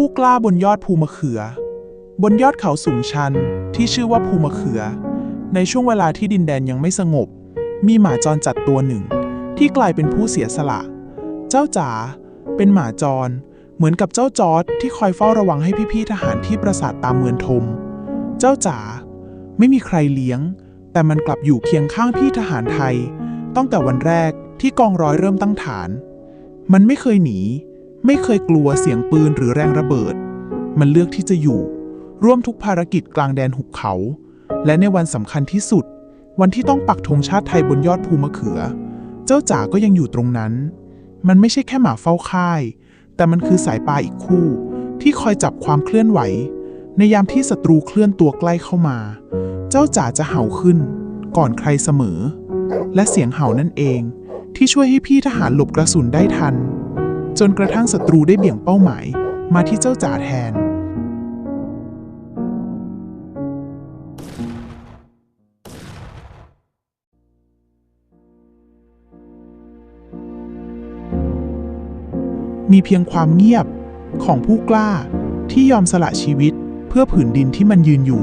ผู้กล้าบนยอดภูมะเขือ บนยอดเขาสูงชันที่ชื่อว่าภูมะเขือ ในช่วงเวลาที่ดินแดนยังไม่สงบ มีหมาจรจัดตัวหนึ่ง ที่กลายเป็นผู้เสียสละ เจ้าจ๋าเป็นหมาจร เหมือนกับเจ้าจอร์ดที่คอยเฝ้าระวังให้พี่ๆทหารที่ปราสาทตามเมืองทม เจ้าจ๋าไม่มีใครเลี้ยง แต่มันกลับอยู่เคียงข้างพี่ทหารไทย ตั้งแต่วันแรกที่กองร้อยเริ่มตั้งฐาน มันไม่เคยหนี ไม่เคยกลัวเสียงปืนหรือแรงระเบิด มันเลือกที่จะอยู่ ร่วมทุกภารกิจกลางแดนหุบเขา และในวันสำคัญที่สุด วันที่ต้องปักธงชาติไทยบนยอดภูมะเขือ เจ้าจ๋าก็ยังอยู่ตรงนั้น มันไม่ใช่แค่หมาเฝ้าค่าย แต่มันคือสายปลาอีกคู่ ที่คอยจับความเคลื่อนไหว ในยามที่ศัตรูเคลื่อนตัวใกล้เข้ามา เจ้าจ๋าจะเห่าขึ้น ก่อนใครเสมอ และเสียงเห่านั่นเอง ที่ช่วยให้พี่ทหารหลบกระสุนได้ทัน จนกระทั่งศัตรูได้เบี่ยงเป้าหมาย มาที่เจ้าจ๋าแทน มีเพียงความเงียบของผู้กล้าที่ยอมสละชีวิตเพื่อผืนดินที่มันยืนอยู่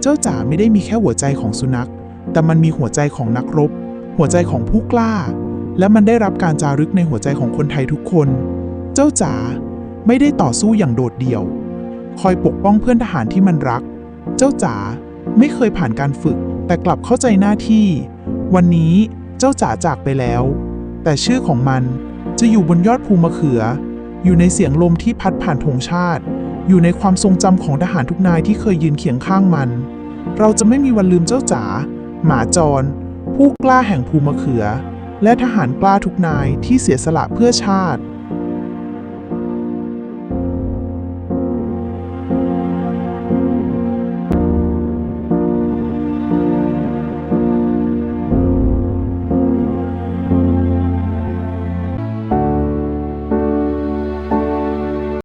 เจ้าจ๋าไม่ได้มีแค่หัวใจของสุนัข แต่มันมีหัวใจของนักรบ หัวใจของผู้กล้า และมันได้รับการจารึกในหัวใจของคนไทยทุกคน เจ้าจ๋าไม่ได้ต่อสู้อย่างโดดเดี่ยว คอยปกป้องเพื่อนทหารที่มันรัก เจ้าจ๋าไม่เคยผ่านการฝึก แต่กลับเข้าใจหน้าที่ วันนี้เจ้าจ๋าจากไปแล้ว แต่ชื่อของมันจะอยู่บนยอดภูมะเขือ อยู่ในเสียงลมที่พัดผ่านธงชาติ อยู่ในความทรงจำของทหารทุกนายที่เคยยืนเคียงข้างมัน เราจะไม่มีวันลืมเจ้าจ๋าหมาจร ผู้กล้าแห่งภูมะเขือ และทหารกล้าทุกนายที่เสียสละเพื่อชาติ